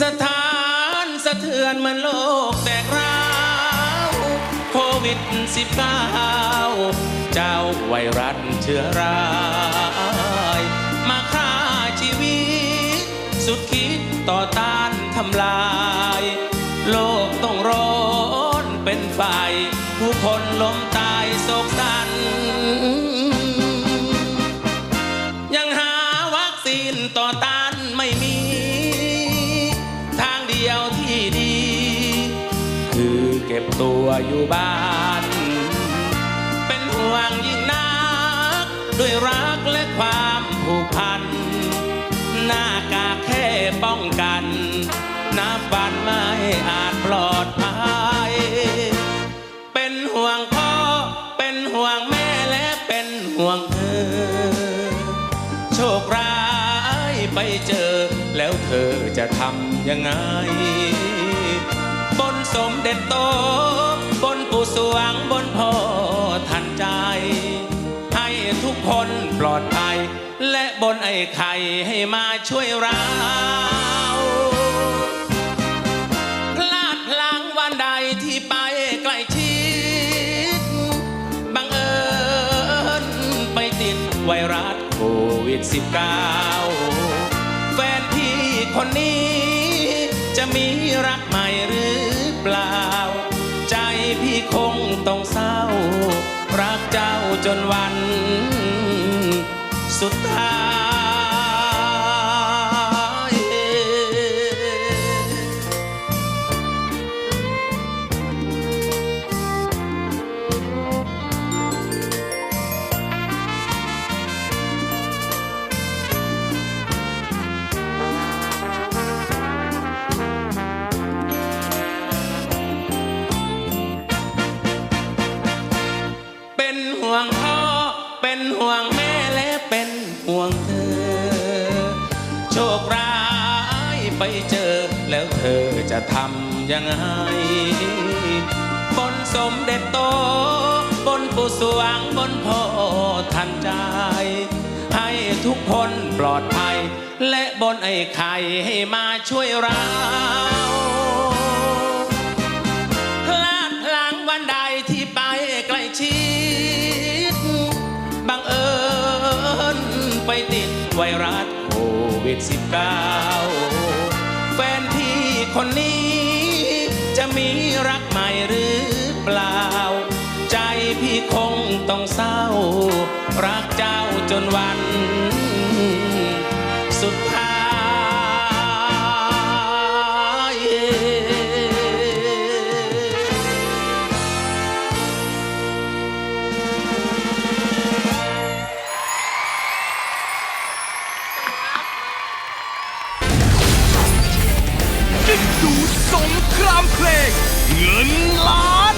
สถานสะเทือนมันโลกแตกร้าวโควิดสิบเก้าเจ้าไวรัสเชื้อราย มาฆ่าชีวิต สุดคิดต่อต้านทำลาย โลกต้องร้อนเป็นไฟผู้คนล้มตายโศกสัน เก็บตัวอยู่บ้าน เป็นห่วงยิ่งนัก ด้วยรักและความผูกพัน หน้ากากแค่ป้องกันนับวันไม่อาจปลอดภัย เป็นห่วงพ่อ เป็นห่วงแม่และเป็นห่วงเธอ โชคร้ายไปเจอแล้วเธอจะทำยังไง เด็จโต บนปู่สวงบนพ่อทันใจ ให้ทุกคนปลอดภัย และบนไอ้ไข่ให้มาช่วยเราพลาดพลั้งวันใดที่ไปใกล้ชิดบังเอิญไปติดไวรัสโควิด -19 แฟนพี่คนนี้จะมีรักใหม่หรือ เปล่า ใจพี่คงต้องเศร้า รักเจ้าจนวัน สุดท้าย โชคร้ายไปเจอ แล้วเธอจะทำยังไง บนสมเด็จโต บนปู่สวงบนพ่อทันใจ ให้ทุกคนปลอดภัย และบนไอ้ไข่ให้มาช่วยเราพลาดพลั้งวันใดที่ไปใกล้ชิดบังเอิญไปติดไวรัส วิดสิบเก้าแฟนพี่คนนี้ จะมีรักใหม่หรือเปล่า ใจพี่คงต้องเศร้า รักเจ้าจนวัน สุดท้าย งครามเพลงเงินล้าน